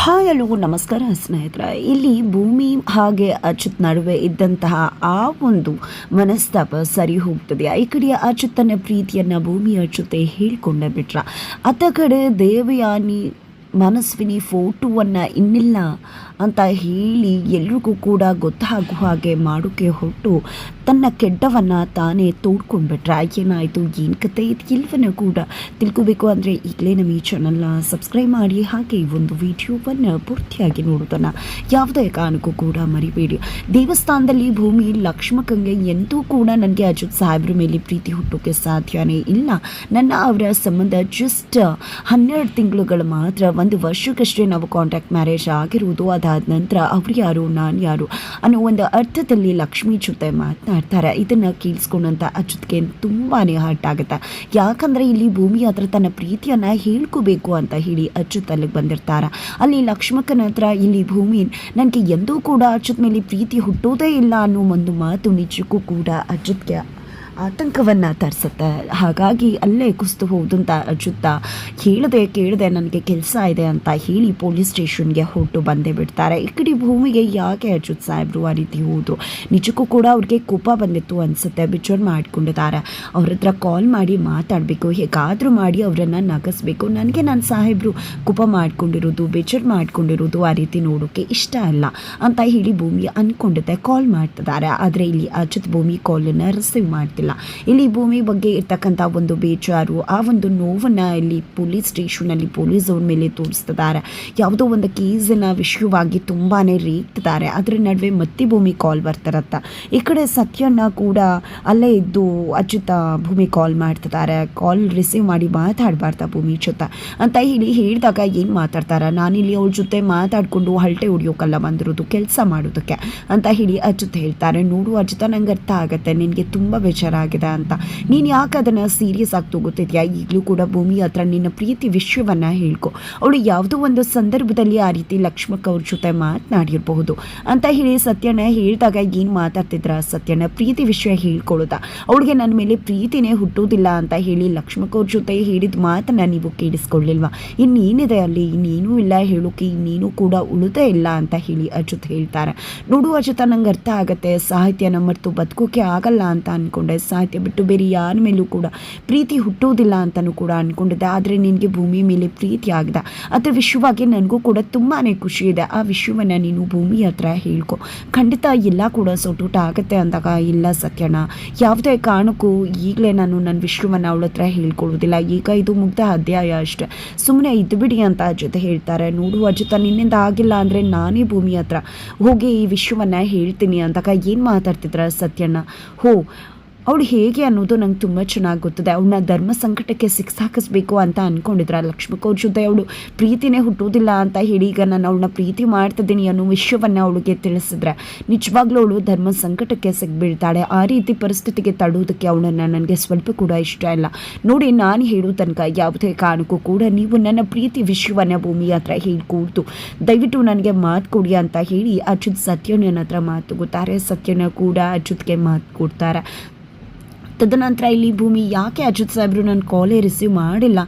Hi hello ನಮಸ್ಕಾರ ಸ್ನೇಹಿತರ. ಇಲ್ಲಿ ಭೂಮಿ ಹಾಗೆ ಅಚ್ಯುತ್ ನಡುವೆ ಇದ್ದಂತಹ ಆ ಒಂದು ಮನಸ್ತಾಪ ಸರಿ ಹೋಗ್ತದೆ. ಈ ಕಡೆ ಅಚ್ಯುತ್ ತನ್ನ ಪ್ರೀತಿಯನ್ನ ಭೂಮಿ ಅಚ್ಯುತೆ ಹೇಳ್ಕೊಂಡೇ ಬಿಟ್ರ. ಅತ್ತ ಕಡೆ ದೇವಯಾನಿ ಮನಸ್ವಿನಿ ಫೋಟೋವನ್ನು ಇನ್ನಿಲ್ಲ ಅಂತ ಹೇಳಿ ಎಲ್ರಿಗೂ ಕೂಡ ಗೊತ್ತಾಗುವ ಹಾಗೆ ಮಾಡೋಕ್ಕೆ ಹೊರಟು ತನ್ನ ಕೆಡ್ಡವನ್ನು ತಾನೇ ತೋಡ್ಕೊಂಡ್ಬಿಟ್ರೆ. ಏನಾಯಿತು? ಏನು ಕತೆ ಇದು? ಇಲ್ವನ್ನ ಕೂಡ ತಿಳ್ಕೋಬೇಕು ಅಂದರೆ ಈಗಲೇ ನಮ್ಮ ಈ ಚಾನಲ್ನ ಸಬ್ಸ್ಕ್ರೈಬ್ ಮಾಡಿ. ಹಾಗೆ ಈ ಒಂದು ವಿಡಿಯೋವನ್ನು ಪೂರ್ತಿಯಾಗಿ ನೋಡೋದನ್ನು ಯಾವುದೇ ಕಾರಣಕ್ಕೂ ಕೂಡ ಮರಿಬೇಡಿ. ದೇವಸ್ಥಾನದಲ್ಲಿ ಭೂಮಿ ಲಕ್ಷ್ಮಕಂಗೆ ಎಂದೂ ಕೂಡ ನನಗೆ ಅಜಿತ್ ಸಾಹೇಬ್ರ ಮೇಲೆ ಪ್ರೀತಿ ಹುಟ್ಟೋಕ್ಕೆ ಸಾಧ್ಯನೇ ಇಲ್ಲ. ನನ್ನ ಅವರ ಸಂಬಂಧ ಜಸ್ಟ್ ಹನ್ನೆರಡು ತಿಂಗಳುಗಳು ಮಾತ್ರ ಒಂದು ವರ್ಷಕ್ಕಷ್ಟೇ ನಾವು ಕಾಂಟ್ಯಾಕ್ಟ್ ಮ್ಯಾರೇಜ್ ಆಗಿರುವುದು. ಅದಾದ ನಂತರ ಅವ್ರು ಯಾರು, ನಾನು ಯಾರು ಅನ್ನೋ ಒಂದು ಅರ್ಥದಲ್ಲಿ ಲಕ್ಷ್ಮಿ ಜೊತೆ ಮಾತನಾಡ್ತಾರೆ. ಇದನ್ನು ಕೇಳಿಸ್ಕೊಂಡಂಥ ಅಚ್ಯುತ್ಗೆ ತುಂಬಾ ಹರ್ಟ್ ಆಗುತ್ತೆ. ಯಾಕಂದರೆ ಇಲ್ಲಿ ಭೂಮಿ ಹತ್ರ ತನ್ನ ಪ್ರೀತಿಯನ್ನು ಹೇಳ್ಕೋಬೇಕು ಅಂತ ಹೇಳಿ ಅಚ್ಯುತ್ ಅಲ್ಲಿಗೆ ಬಂದಿರ್ತಾರೆ. ಅಲ್ಲಿ ಲಕ್ಷ್ಮಕ್ಕನ ಹತ್ರ ಇಲ್ಲಿ ಭೂಮಿ ನನಗೆ ಎಂದೂ ಕೂಡ ಅಚ್ಯುತ್ ಮೇಲೆ ಪ್ರೀತಿ ಹುಟ್ಟೋದೇ ಇಲ್ಲ ಅನ್ನೋ ಒಂದು ಮಾತು ನಿಜಕ್ಕೂ ಕೂಡ ಅಚ್ಯುತ್ಗೆ ಆತಂಕವನ್ನು ತರಿಸುತ್ತೆ. ಹಾಗಾಗಿ ಅಲ್ಲೇ ಕುಸಿದು ಹೋದಂತ ಅಂತ ಹೇಳದೆ ಕೇಳದೆ ನನಗೆ ಕೆಲಸ ಇದೆ ಅಂತ ಹೇಳಿ ಪೊಲೀಸ್ ಸ್ಟೇಷನ್ಗೆ ಹೊರಟು ಬಂದೇ ಬಿಡ್ತಾರೆ. ಈ ಕಡೆ ಭೂಮಿಗೆ ಯಾಕೆ ಅಚ್ಯುತ್ ಸಾಹೇಬ್ರು ಆ ರೀತಿ ಹೋದು? ನಿಜಕ್ಕೂ ಕೂಡ ಅವ್ರಿಗೆ ಕೋಪ ಬಂದಿತ್ತು ಅನಿಸುತ್ತೆ. ಬಿಚ್ಚೋರ್ ಮಾಡ್ಕೊಂಡಿದ್ದಾರೆ. ಅವ್ರ ಹತ್ರ ಕಾಲ್ ಮಾಡಿ ಮಾತಾಡಬೇಕು. ಹೇಗಾದರೂ ಮಾಡಿ ಅವರನ್ನು ನಗಿಸ್ಬೇಕು. ನನಗೆ ನನ್ನ ಸಾಹೇಬರು ಕೋಪ ಮಾಡ್ಕೊಂಡಿರೋದು, ಬೇಜಾರು ಮಾಡ್ಕೊಂಡಿರೋದು ಆ ರೀತಿ ನೋಡೋಕ್ಕೆ ಇಷ್ಟ ಅಲ್ಲ ಅಂತ ಹೇಳಿ ಭೂಮಿ ಅಂದ್ಕೊಂಡಿದ್ದೆ ಕಾಲ್ ಮಾಡ್ತಿದ್ದಾರೆ. ಆದರೆ ಇಲ್ಲಿ ಅಚ್ಯುತ್ ಭೂಮಿ ಕಾಲನ್ನು ರಿಸೀವ್ ಮಾಡ್ತಿಲ್ಲ. ಇಲ್ಲಿ. ಭೂಮಿ ಬಗ್ಗೆ ಇರ್ತಕ್ಕಂಥ ಒಂದು ಬೇಜಾರು, ಆ ಒಂದು ನೋವನ್ನು ಇಲ್ಲಿ ಪೊಲೀಸ್ ಸ್ಟೇಷನಲ್ಲಿ ಪೊಲೀಸ್ ಅವ್ರ ಮೇಲೆ ತೋರಿಸ್ತಿದ್ದಾರೆ. ಯಾವುದೋ ಒಂದು ಕೇಸಿನ ವಿಷಯವಾಗಿ ತುಂಬಾ ರೇಗ್ತಿದ್ದಾರೆ. ಅದರ ನಡುವೆ ಮತ್ತಿ ಭೂಮಿ ಕಾಲ್ ಬರ್ತಿರತ್ತ. ಈ ಕಡೆ ಸತ್ಯನ ಕೂಡ ಅಲ್ಲೇ ಇದ್ದು ಅಚ್ಯುತ ಭೂಮಿ ಕಾಲ್ ಮಾಡ್ತಿದ್ದಾರೆ. ಕಾಲ್ ರಿಸೀವ್ ಮಾಡಿ ಮಾತಾಡಬಾರ್ದ ಭೂಮಿ ಜೊತೆ ಅಂತ ಹೇಳಿ ಹೇಳಿದಾಗ ಏನು ಮಾತಾಡ್ತಾರೆ? ನಾನಿಲ್ಲಿ ಅವ್ರ ಜೊತೆ ಮಾತಾಡಿಕೊಂಡು ಹಲ್ಟೆ ಹೊಡಿಯೋಕಲ್ಲ ಬಂದಿರೋದು, ಕೆಲಸ ಮಾಡೋದಕ್ಕೆ ಅಂತ ಹೇಳಿ ಅಚ್ಯುತ ಹೇಳ್ತಾರೆ. ನೋಡು ಅಚ್ಯುತ ನಂಗೆ ಅರ್ಥ ಆಗುತ್ತೆ. ನಿನಗೆ ತುಂಬ ಬೇಜಾರಾಗಿದೆ ಅಂತ. ನೀನು ಯಾಕೆ ಅದನ್ನು ಸೀರಿಯಸ್ ಆಗಿ ತಗೋತಿದ್ಯಾ ಈಗಲೂ ಕೂಡ ಭೂಮಿ ಹತ್ರ ನಿನ್ನ ಪ್ರೀತಿ ವಿಷಯವನ್ನು ಹೇಳ್ಕೊ. ಅವಳು ಯಾವುದೋ ಒಂದು ಸಂದರ್ಭದಲ್ಲಿ ಆ ರೀತಿ ಲಕ್ಷ್ಮಕ್ಕ ಅವ್ರ ಜೊತೆ ಮಾತನಾಡಿರಬಹುದು. ಅಂತ ಹೇಳಿ ಸತ್ಯನ ಹೇಳಿದಾಗ ಏನು ಮಾತಾಡ್ತಿದ್ರ? ಸತ್ಯನ ಪ್ರೀತಿ ವಿಷಯ ಹೇಳ್ಕೊಳ್ಳೋದ ಅವಳಿಗೆ ನನ್ನ ಮೇಲೆ ಪ್ರೀತಿನೇ ಹುಟ್ಟೋದಿಲ್ಲ ಅಂತ ಹೇಳಿ ಲಕ್ಷ್ಮಕ್ಕ ಅವ್ರ ಜೊತೆ ಹೇಳಿದ ಮಾತನ್ನ ನೀವು ಕೇಳಿಸ್ಕೊಳ್ಳಿಲ್ವಾ? ಇನ್ನೇನಿದೆ ಅಲ್ಲಿ? ಇನ್ನೇನೂ ಇಲ್ಲ ಹೇಳೋಕೆ, ಇನ್ನೇನು ಕೂಡ ಉಳಿದೇ ಇಲ್ಲ ಅಂತ ಹೇಳಿ ಅಜಿತ್ ಹೇಳ್ತಾರೆ. ನೋಡು ಅಜಿತ ನಂಗೆ ಅರ್ಥ ಆಗುತ್ತೆ. ಸಾಹಿತ್ಯ ನಮ್ಮರ್ತು ಬದುಕೋಕೆ ಆಗಲ್ಲ ಅಂತ ಅಂದ್ಕೊಂಡೆ ಸಾಹಿತ್ಯ ಬಿಟ್ಟು ಬೇರೆ ಯಾರ ಮೇಲೂ ಕೂಡ ಪ್ರೀತಿ ಹುಟ್ಟೋದಿಲ್ಲ ಅಂತಲೂ ಕೂಡ ಅಂದ್ಕೊಂಡಿದ್ದೆ ಆದರೆ ನಿನಗೆ ಭೂಮಿ ಮೇಲೆ ಪ್ರೀತಿ ಆಗಿದೆ. ಅದರ ವಿಷಯವಾಗಿ ನನಗೂ ಕೂಡ ತುಂಬಾ ಖುಷಿ ಇದೆ. ಆ ವಿಷಯವನ್ನು ನೀನು ಭೂಮಿ ಹತ್ರ ಹೇಳ್ಕೊ. ಖಂಡಿತ ಎಲ್ಲ ಕೂಡ ಸೊಟೂಟ ಆಗುತ್ತೆ ಅಂದಾಗ, ಇಲ್ಲ ಸತ್ಯಣ ಯಾವುದೇ ಕಾರಣಕ್ಕೂ ಈಗಲೇ ನಾನು ನನ್ನ ವಿಷಯವನ್ನು ಅವಳ ಹತ್ರ ಹೇಳ್ಕೊಳ್ಳೋದಿಲ್ಲ ಈಗ ಇದು ಮುಗ್ಧ ಅಧ್ಯಾಯ ಅಷ್ಟೆ. ಸುಮ್ಮನೆ ಇದ್ದು ಬಿಡಿ ಅಂತ ಜೊತೆ ಹೇಳ್ತಾರೆ. ನೋಡು ಜೊತೆ ನಿನ್ನಿಂದ ಆಗಿಲ್ಲ ಅಂದರೆ ನಾನೇ ಭೂಮಿ ಹತ್ರ ಹೋಗಿ ಈ ವಿಷಯವನ್ನು ಹೇಳ್ತೀನಿ ಅಂದಾಗ ಏನು ಮಾತಾಡ್ತಿದ್ರ ಸತ್ಯಣ್ಣ? ಹೋ ಅವಳು ಹೇಗೆ ಅನ್ನೋದು ನಂಗೆ ತುಂಬ ಚೆನ್ನಾಗಿ ಗೊತ್ತಿದೆ. ಅವಳನ್ನ ಧರ್ಮ ಸಂಕಟಕ್ಕೆ ಸಿಕ್ಸಾಕಿಸ್ಬೇಕು ಅಂತ ಅಂದ್ಕೊಂಡಿದ್ರ ಲಕ್ಷ್ಮಕ್ಕ ಅವ್ರ ಜೊತೆ ಅವಳು. ಪ್ರೀತಿನೇ ಹುಟ್ಟೋದಿಲ್ಲ ಅಂತ ಹೇಳಿ ಈಗ ನಾನು ಅವಳನ್ನ ಪ್ರೀತಿ ಮಾಡ್ತಿದ್ದೀನಿ ಅನ್ನೋ ವಿಷಯವನ್ನು ಅವಳಿಗೆ ತಿಳಿಸಿದ್ರೆ. ನಿಜವಾಗ್ಲೂ ಅವಳು ಧರ್ಮ ಸಂಕಟಕ್ಕೆ ಸಿಗ್ಬೀಳ್ತಾಳೆ ಆ ರೀತಿ ಪರಿಸ್ಥಿತಿಗೆ ತಡೋದಕ್ಕೆ ಅವಳನ್ನು ನನಗೆ ಸ್ವಲ್ಪ ಕೂಡ ಇಷ್ಟ ಇಲ್ಲ. ನೋಡಿ, ನಾನು ಹೇಳೋ ತನಕ ಯಾವುದೇ ಕಾರಣಕ್ಕೂ ಕೂಡ ನೀವು ನನ್ನ ಪ್ರೀತಿ ವಿಷಯವನ್ನು ಭೂಮಿ ಹತ್ರ ಹೇಳ್ಕೊಡ್ತು ದಯವಿಟ್ಟು ನನಗೆ ಮಾತು ಕೊಡಿ ಅಂತ ಹೇಳಿ ಅಚ್ಯುತ್ ಸತ್ಯನ ಹತ್ರ ಮಾತು ಗೊತ್ತಾರೆ ಸತ್ಯನ ಕೂಡ ಅಚ್ಯುತ್ಗೆ ಮಾತು ಕೊಡ್ತಾರೆ. ತದನಂತರ ಇಲ್ಲಿ ಭೂಮಿ ಯಾಕೆ ಅಚ್ಯುತ್ ಸಾಹೇಬರು ನನ್ನ ಕಾಲೇ ರಿಸೀವ್ ಮಾಡಿಲ್ಲ?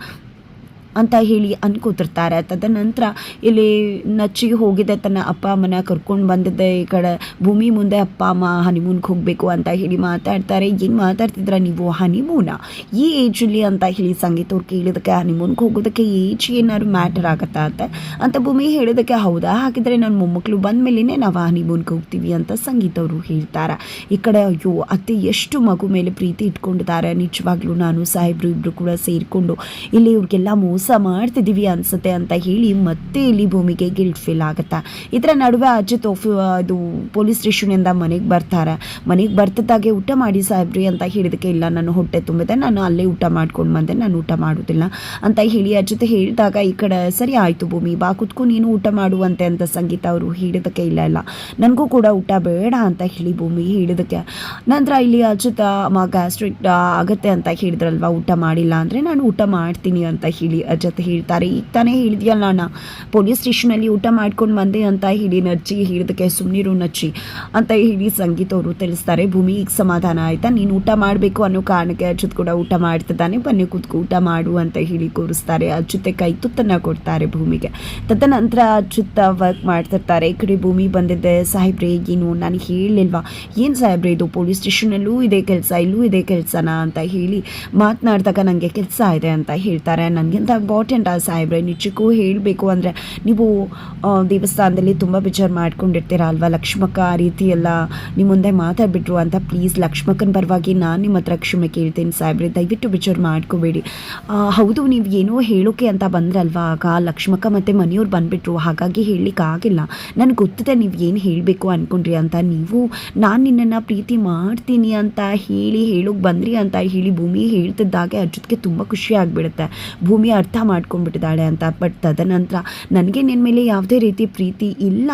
ಅಂತ ಹೇಳಿ ಅನ್ಕೋತಿರ್ತಾರೆ. ತದನಂತರ ಇಲ್ಲಿ ನಚ್ಚಿಗೆ ಹೋಗಿದೆ ತನ್ನ ಅಪ್ಪ ಅಮ್ಮನ ಕರ್ಕೊಂಡು ಬಂದಿದ್ದೆ ಈ ಕಡೆ, ಭೂಮಿ ಮುಂದೆ ಅಪ್ಪ ಅಮ್ಮ ಹನಿಮೂನ್ಗೆ ಹೋಗಬೇಕು ಅಂತ ಹೇಳಿ ಮಾತಾಡ್ತಾರೆ. ಏನು ಮಾತಾಡ್ತಿದ್ರ ನೀವು? ಹನಿಮೂನ ಈ ಏಜಲ್ಲಿ ಅಂತ ಹೇಳಿ ಸಂಗೀತ ಅವ್ರು ಕೇಳಿದಕ್ಕೆ ಹನಿಮೂನ್ಗೆ ಹೋಗೋದಕ್ಕೆ ಏಜ್ ಏನಾದ್ರು ಮ್ಯಾಟರ್ ಆಗತ್ತಾ ಅಂತ? ಅಂತ ಭೂಮಿ ಹೇಳಿದಕ್ಕೆ ಹೌದಾ? ಹಾಗಿದ್ರೆ ನನ್ನ ಮೊಮ್ಮಕ್ಕಳು ಬಂದ ನಾವು ಹನಿಮೂನ್ಗೆ ಹೋಗ್ತೀವಿ ಅಂತ ಸಂಗೀತ ಅವರು ಹೇಳ್ತಾರೆ. ಈ ಕಡೆ ಅಯ್ಯೋ, ಅತ್ತೆ ಎಷ್ಟು ಮಗು ಮೇಲೆ ಪ್ರೀತಿ ಇಟ್ಕೊಂಡಿದ್ದಾರೆ. ನಿಜವಾಗ್ಲೂ ನಾನು ಸಾಹೇಬ್ರು ಇಬ್ಬರು ಕೂಡ ಸೇರಿಕೊಂಡು ಇಲ್ಲಿ ಇವ್ರಿಗೆಲ್ಲ ಮೋಸ ಮಾಡ್ತಿದ್ದೀವಿ ಅನಿಸುತ್ತೆ ಅಂತ ಹೇಳಿ ಮತ್ತೆ ಇಲ್ಲಿ ಭೂಮಿಗೆ ಗಿಲ್ಟ್ ಫೀಲ್ ಆಗುತ್ತೆ? ಇದರ ನಡುವೆ ಅಜಿತ್ ಆಫಿ ಅದು ಪೊಲೀಸ್ ಸ್ಟೇಷನಿಂದ ಮನೆಗೆ ಬರ್ತಾರೆ. ಮನೆಗೆ ಬರ್ತಿದ್ದಾಗೆ ಊಟ ಮಾಡಿ ಸಾಹೇಬ್ರಿ ಅಂತ ಹೇಳಿದಕ್ಕೆ ಇಲ್ಲ, ನಾನು ಹೊಟ್ಟೆ ತುಂಬಿದೆ, ನಾನು ಅಲ್ಲೇ ಊಟ ಮಾಡ್ಕೊಂಡು ಬಂದೆ, ನಾನು ಊಟ ಮಾಡೋದಿಲ್ಲ ಅಂತ ಹೇಳಿ ಅಜಿತ್ ಹೇಳಿದಾಗ ಈ ಕಡೆ ಸರಿ ಆಯಿತು ಭೂಮಿ, ಬಾ ಕುತ್ಕೊ, ನೀನು ಊಟ ಮಾಡುವಂತೆ ಅಂತ ಸಂಗೀತ ಅವರು ಹೇಳಿದಕ್ಕೆ ಇಲ್ಲ ಇಲ್ಲ. ನನಗೂ ಕೂಡ ಊಟ ಬೇಡ ಅಂತ ಹೇಳಿ ಭೂಮಿ ಹೇಳಿದಕ್ಕೆ. ನಂತರ ಇಲ್ಲಿ ಅಜಿತ್ ಮ ಗ್ಯಾಸ್ಟ್ರಿಕ್ ಆಗುತ್ತೆ ಅಂತ ಹೇಳಿದ್ರಲ್ವಾ, ಊಟ ಮಾಡಿಲ್ಲ ಅಂದರೆ ನಾನು ಊಟ ಮಾಡ್ತೀನಿ ಅಂತ ಹೇಳಿ ಅಜತ್ ಹೇಳ್ತಾರೆ. ಈಗ ತಾನೇ ಹೇಳಿದ್ಯಲ್ಲ ಅಣ್ಣ ಪೊಲೀಸ್ ಸ್ಟೇಷನಲ್ಲಿ ಊಟ ಮಾಡ್ಕೊಂಡು ಬಂದೆ ಅಂತ ಹೇಳಿ ನಚ್ಚಿ ಹೇಳಿದಕ್ಕೆ ಸುಮ್ಮನಿರು ನಚ್ಚಿ ಅಂತ ಹೇಳಿ ಸಂಗೀತ ಅವರು ತಿಳಿಸ್ತಾರೆ. ಭೂಮಿ, ಈಗ ಸಮಾಧಾನ ಆಯ್ತಾ? ನೀನು ಊಟ ಮಾಡಬೇಕು ಅನ್ನೋ ಕಾರಣಕ್ಕೆ ಅಚ್ಯುತ್ ಕೂಡ ಊಟ ಮಾಡ್ತಿದ್ದಾನೆ. ಬನ್ನಿ ಕೂತ್ಕೊ, ಊಟ ಮಾಡು ಅಂತ ಹೇಳಿ ಕೂರಿಸ್ತಾರೆ. ಅಜ್ಜುತ್ತೆ ಕೈ ತುತ್ತನ್ನು ಕೊಡ್ತಾರೆ ಭೂಮಿಗೆ. ತದನಂತರ ಅಜ್ಜುತ್ತ ವರ್ಕ್ ಮಾಡ್ತಿರ್ತಾರೆ. ಈ ಕಡೆ ಭೂಮಿ ಬಂದಿದ್ದೆ ಸಾಹೇಬ್ರೆ, ಏನು ನಾನು ಹೇಳಲಿಲ್ವಾ ಏನು ಸಾಹೇಬ್ರೆ ಇದು? ಪೊಲೀಸ್ ಸ್ಟೇಷನಲ್ಲೂ ಇದೇ ಕೆಲಸ, ಇಲ್ಲೂ ಇದೇ ಕೆಲಸನಾ ಅಂತ ಹೇಳಿ ಮಾತನಾಡಿದಾಗ ನನಗೆ ಕೆಲಸ ಇದೆ ಅಂತ ಹೇಳ್ತಾರೆ. ನನಗಿಂತ ಇಂಪಾರ್ಟೆಂಟ್ ಆ ಸಾಹೇಬ್ರೆ ನಿಜಕ್ಕೂ ಹೇಳಬೇಕು ಅಂದರೆ ನೀವು ದೇವಸ್ಥಾನದಲ್ಲಿ ತುಂಬ ವಿಚಾರ ಮಾಡ್ಕೊಂಡಿರ್ತೀರ ಅಲ್ವಾ? ಲಕ್ಷ್ಮಕ್ಕ ಆ ರೀತಿ ಎಲ್ಲ ನಿಮ್ಮ ಮುಂದೆ ಮಾತಾಡ್ಬಿಟ್ರು ಅಂತ ಪ್ಲೀಸ್ ಲಕ್ಷ್ಮಕ್ಕನ ಪರವಾಗಿ ನಾನು ನಿಮ್ಮ ಹತ್ರ ಕ್ಷಮೆ ಕೇಳ್ತೀನಿ ಸಾಹೇಬ್ರೆ. ದಯವಿಟ್ಟು ವಿಚಾರ ಮಾಡ್ಕೋಬೇಡಿ. ಹೌದು, ನೀವು ಏನೋ ಹೇಳೋಕೆ ಅಂತ ಬಂದ್ರಲ್ವಾ? ಆಗ ಲಕ್ಷ್ಮಕ್ಕ ಮತ್ತು ಮನೆಯವ್ರು ಬಂದುಬಿಟ್ರು. ಹಾಗಾಗಿ ಹೇಳಲಿಕ್ಕಾಗಿಲ್ಲ ನನಗೆ ಗೊತ್ತಿದೆ ನೀವು ಏನು ಹೇಳಬೇಕು ಅಂದ್ಕೊಂಡ್ರಿ ಅಂತ. ನೀವು, ನಾನು ನಿನ್ನನ್ನು ಪ್ರೀತಿ ಮಾಡ್ತೀನಿ ಅಂತ ಹೇಳಿ ಹೇಳೋಕೆ ಬಂದ್ರಿ ಅಂತ ಹೇಳಿ ಭೂಮಿ ಹೇಳ್ತಿದ್ದಾಗೆ ಅರ್ಜುತ್ಗೆ ತುಂಬ ಖುಷಿ ಆಗಿಬಿಡುತ್ತೆ. ಭೂಮಿ ಅರ್ಥ ಮಾಡ್ಕೊಂಡ್ಬಿಟ್ಟಿದ್ದಾಳೆ ಅಂತ. ಬಟ್ ತದನಂತರ ನನಗೆ ನಿನ್ನ ಮೇಲೆ ಯಾವುದೇ ರೀತಿ ಪ್ರೀತಿ ಇಲ್ಲ.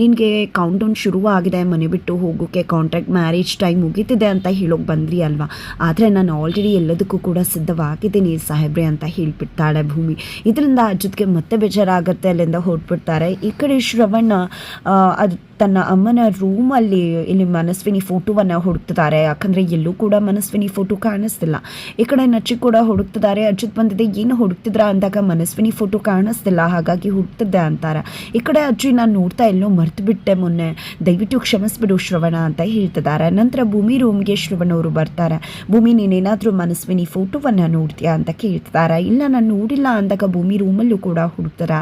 ನಿನಗೆ ಕೌಂಟೌನ್ ಶುರುವಾಗಿದೆ, ಮನೆ ಬಿಟ್ಟು ಹೋಗೋಕ್ಕೆ ಕಾಂಟ್ರಾಕ್ಟ್ ಮ್ಯಾರೇಜ್ ಟೈಮ್ ಮುಗೀತಿದೆ ಅಂತ ಹೇಳೋಕೆ ಬಂದ್ರಿ ಅಲ್ವಾ? ಆದರೆ ನಾನು ಆಲ್ರೆಡಿ ಎಲ್ಲದಕ್ಕೂ ಕೂಡ ಸಿದ್ಧವಾಗಿದ್ದೀನಿ ಸಾಹೇಬ್ರೆ ಅಂತ ಹೇಳಿಬಿಡ್ತಾಳೆ ಭೂಮಿ. ಇದರಿಂದ ಅಜ್ಜಿಗೆ ಮತ್ತೆ ಬೇಜಾರಾಗುತ್ತೆ ಅಲ್ಲಿಂದ ಹೊರಟ್ಬಿಡ್ತಾರೆ. ಈ ಕಡೆ ಶ್ರವಣ ಅದು ತನ್ನ ಅಮ್ಮನ ರೂಮಲ್ಲಿ ಇಲ್ಲಿ ಮನಸ್ವಿನಿ ಫೋಟೋವನ್ನು ಹುಡುಕ್ತಿದ್ದಾರೆ. ಯಾಕಂದರೆ ಎಲ್ಲೂ ಕೂಡ ಮನಸ್ವಿನಿ ಫೋಟೋ ಕಾಣಿಸ್ತಿಲ್ಲ. ಈ ಕಡೆ ನಚ್ಚಿ ಕೂಡ ಹುಡುಕ್ತಿದ್ದಾರೆ. ಅಜಿತ್ ಬಂದಿದೆ, ಏನು ಹುಡುಕ್ತಿದ್ರ? ಅಂದಾಗ ಮನಸ್ವಿನಿ ಫೋಟೋ ಕಾಣಿಸ್ತಿಲ್ಲ. ಹಾಗಾಗಿ ಹುಡುಕ್ತಿದ್ದೆ ಅಂತಾರೆ. ಈ ಕಡೆ ಅಜ್ಜಿ ನಾನು ನೋಡ್ತಾ ಎಲ್ಲೋ ಮರ್ತು ಬಿಟ್ಟೆ ಮೊನ್ನೆ. ದಯವಿಟ್ಟು ಕ್ಷಮಿಸ್ಬಿಡು ಶ್ರವಣ ಅಂತ ಹೇಳ್ತಿದ್ದಾರೆ. ನಂತರ ಭೂಮಿ ರೂಮ್ಗೆ ಶ್ರವಣ ಅವರು ಬರ್ತಾರೆ. ಭೂಮಿ, ನೀನೇನಾದರೂ ಮನಸ್ವಿನಿ ಫೋಟೋವನ್ನು ನೋಡ್ತೀಯಾ? ಅಂತ ಕೇಳ್ತಿದ್ದಾರೆ. ಇಲ್ಲ, ನಾನು ನೋಡಿಲ್ಲ ಅಂದಾಗ ಭೂಮಿ ರೂಮಲ್ಲೂ ಕೂಡ ಹುಡುಕ್ತಾರೆ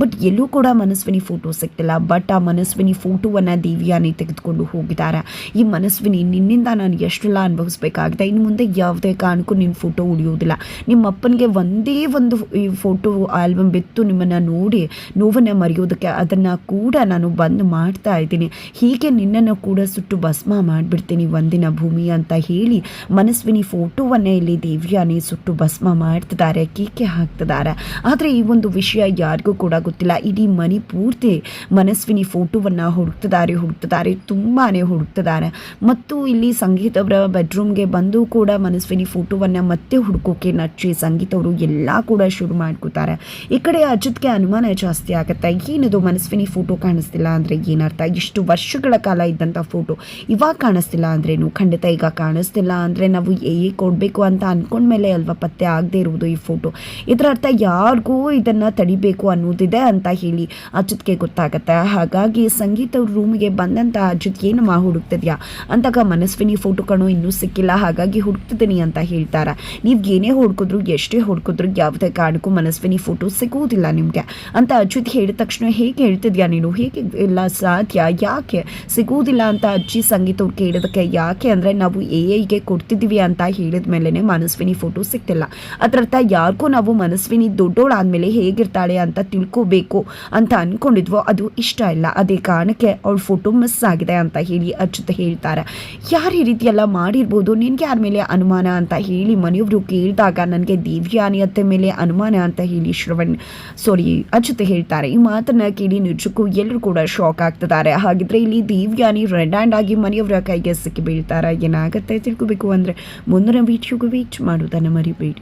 ಬಟ್ ಎಲ್ಲೂ ಕೂಡ ಮನಸ್ವಿನಿ ಫೋಟೋ ಸಿಗ್ತಿಲ್ಲ. ಬಟ್ ಆ ಮನಸ್ವಿನಿ ಫೋಟೋವನ್ನು ದೇವಿಯಾನಿ ತೆಗೆದುಕೊಂಡು ಹೋಗಿದ್ದಾರೆ. ಈ ಮನಸ್ವಿನಿ ನಿನ್ನಿಂದ ನಾನು ಎಷ್ಟೆಲ್ಲ ಅನುಭವಿಸ್ಬೇಕಾಗಿದೆ. ಇನ್ನು ಮುಂದೆ ಯಾವುದೇ ಕಾರಣಕ್ಕೂ ನಿನ್ನ ಫೋಟೋ ಉಳಿಯೋದಿಲ್ಲ ನಿಮ್ಮ ಅಪ್ಪನಿಗೆ ಒಂದೇ ಒಂದು ಈ ಫೋಟೋ ಆಲ್ಬಮ್ ಬಿತ್ತು ನಿಮ್ಮನ್ನು ನೋಡಿ, ನೋವನ್ನು ಮರೆಯೋದಕ್ಕೆ ಅದನ್ನು ಕೂಡ ನಾನು ಬಂದ್ ಮಾಡ್ತಾ ಇದ್ದೀನಿ. ಹೀಗೆ ನಿನ್ನನ್ನು ಕೂಡ ಸುಟ್ಟು ಭಸ್ಮ ಮಾಡಿಬಿಡ್ತೀನಿ ಒಂದಿನ ಭೂಮಿ ಅಂತ ಹೇಳಿ ಮನಸ್ವಿನಿ ಫೋಟೋವನ್ನೇ ಇಲ್ಲಿ ದೇವ್ಯಾನಿ ಸುಟ್ಟು ಭಸ್ಮ ಮಾಡ್ತಿದ್ದಾರೆ, ಕೇಕೆ ಹಾಕ್ತಿದ್ದಾರೆ. ಆದರೆ ಈ ಒಂದು ವಿಷಯ ಯಾರಿಗೂ ಕೂಡ ಗೊತ್ತಿಲ್ಲ. ಇಡೀ ಮನಿ ಪೂರ್ತಿ ಮನಸ್ವಿನಿ ಫೋಟೋವನ್ನು ಹುಡುಕ್ತಿದ್ದಾರೆ ಹುಡುಕ್ತಿದ್ದಾರೆ ತುಂಬಾ ಹುಡುಕ್ತಿದ್ದಾರೆ. ಮತ್ತು ಇಲ್ಲಿ ಸಂಗೀತ ಅವರ ಬೆಡ್ರೂಮ್ಗೆ ಬಂದು ಕೂಡ ಮನಸ್ವಿನಿ ಫೋಟೋವನ್ನು ಮತ್ತೆ ಹುಡುಕೋಕೆ ನಚ್ಚಿ ಸಂಗೀತ ಅವರು ಎಲ್ಲ ಕೂಡ ಶುರು ಮಾಡ್ಕೋತಾರೆ. ಈ ಕಡೆ ಅಜಿತ್ಗೆ ಅನುಮಾನ ಜಾಸ್ತಿ ಆಗುತ್ತೆ. ಏನದು ಮನಸ್ವಿನಿ ಫೋಟೋ ಕಾಣಿಸ್ತಿಲ್ಲ ಅಂದರೆ ಏನರ್ಥ? ಇಷ್ಟು ವರ್ಷಗಳ ಕಾಲ ಇದ್ದಂಥ ಫೋಟೋ ಇವಾಗ ಕಾಣಿಸ್ತಿಲ್ಲ ಅಂದ್ರೇನು? ಖಂಡಿತ ಈಗ ಕಾಣಿಸ್ತಿಲ್ಲ ಅಂದರೆ ನಾವು ಏ ಕೊಡಬೇಕು ಅಂತ ಅಂದ್ಕೊಂಡ್ಮೇಲೆ ಅಲ್ವಾ ಪತ್ತೆ ಆಗದೆ ಇರುವುದು ಈ ಫೋಟೋ ಇದರ ಅರ್ಥ ಯಾರಿಗೂ ಇದನ್ನು ತಡಿಬೇಕು ಅನ್ನೋದಿದೆ ಅಂತ ಹೇಳಿ ಅಜಿತ್ಗೆ ಗೊತ್ತಾಗತ್ತೆ. ಹಾಗಾಗಿ ಸಂಗೀತ ಅವ್ರ ರೂಮಿಗೆ ಬಂದಂಥ ಏನು ಏನಮ್ಮ ಹುಡುಕ್ತಿದ್ಯಾ? ಅಂತಾಗ ಮನಸ್ವಿನಿ ಫೋಟೋ ಕಣೋ, ಇನ್ನೂ ಸಿಕ್ಕಿಲ್ಲ, ಹಾಗಾಗಿ ಹುಡುಕ್ತಿದ್ದೀನಿ ಅಂತ ಹೇಳ್ತಾರೆ. ನೀವು ಏನೇ ಹುಡ್ಕಿದ್ರು, ಎಷ್ಟೇ ಹುಡ್ಕಿದ್ರು ಯಾವುದೇ ಕಾರಣಕ್ಕೂ ಮನಸ್ವಿನಿ ಫೋಟೋ ಸಿಗುವುದಿಲ್ಲ ನಿಮಗೆ. ಅಂತ ಅಜಿತ್ ಹೇಳಿದ ತಕ್ಷಣ ಹೇಗೆ ಹೇಳ್ತಿದ್ಯಾ ನೀನು? ಹೇಗೆ ಇಲ್ಲ ಸಾಧ್ಯ? ಯಾಕೆ ಸಿಗುವುದಿಲ್ಲ ಅಂತ ಅಜ್ಜಿ ಸಂಗೀತ ಕೇಳಿದಕ್ಕೆ ಯಾಕೆ ಅಂದರೆ ನಾವು ಎ ಐಗೆ ಕೊಡ್ತಿದ್ದೀವಿ ಅಂತ ಹೇಳಿದ ಮೇಲೇ ಮನಸ್ವಿನಿ ಫೋಟೋ ಸಿಗ್ತಿಲ್ಲ. ಅದರರ್ಥ ಯಾರಿಗೂ ನಾವು ಮನಸ್ವಿನಿ ದೊಡ್ಡೋಳಾದ್ಮೇಲೆ ಹೇಗಿರ್ತಾಳೆ ಅಂತ ತಿಳ್ಕೋಬೇಕು ಅಂತ ಅನ್ಕೊಂಡಿದ್ವೋ, ಅದು ಇಷ್ಟ ಇಲ್ಲ. ಅದೇ ಕಾರಣಕ್ಕೆ ಅವಳ ಫೋಟೋ ಮಿಸ್ ಆಗಿದೆ ಅಂತ ಹೇಳಿ ಅಚ್ಯುತ ಹೇಳ್ತಾರೆ. ಯಾರು ಈ ರೀತಿ ಎಲ್ಲ ಮಾಡಿರ್ಬೋದು? ನಿನಗೆ ಯಾರ ಮೇಲೆ ಅನುಮಾನ ಅಂತ ಹೇಳಿ ಮನೆಯವರು ಕೇಳಿದಾಗ ನನಗೆ ದೇವ್ಯಾನಿ ಅತ್ತೆ ಮೇಲೆ ಅನುಮಾನ ಅಂತ ಹೇಳಿ ಶ್ರವಣ್ ಸಾರಿ ಅಚ್ಯುತ ಹೇಳ್ತಾರೆ. ಈ ಮಾತನ್ನ ಕೇಳಿ ನಿಜಕ್ಕೂ ಎಲ್ಲರೂ ಕೂಡ ಶಾಕ್ ಆಗ್ತಿದ್ದಾರೆ. ಹಾಗಿದ್ರೆ ಇಲ್ಲಿ ದೇವ್ಯಾನಿ ರೆಡ್ ಹ್ಯಾಂಡ್ ಆಗಿ ಮನೆಯವರ ಕೈಗೆ ಸಿಕ್ಕಿ ಬೀಳ್ತಾರೆ ಏನಾಗುತ್ತೆ ತಿಳ್ಕೊಬೇಕು ಅಂದರೆ ಮುಂದಿನ ವೀಡಿಯೋಗೂ ವೀಚ್ ಮಾಡೋದನ್ನು ಮರಿಬೇಡಿ.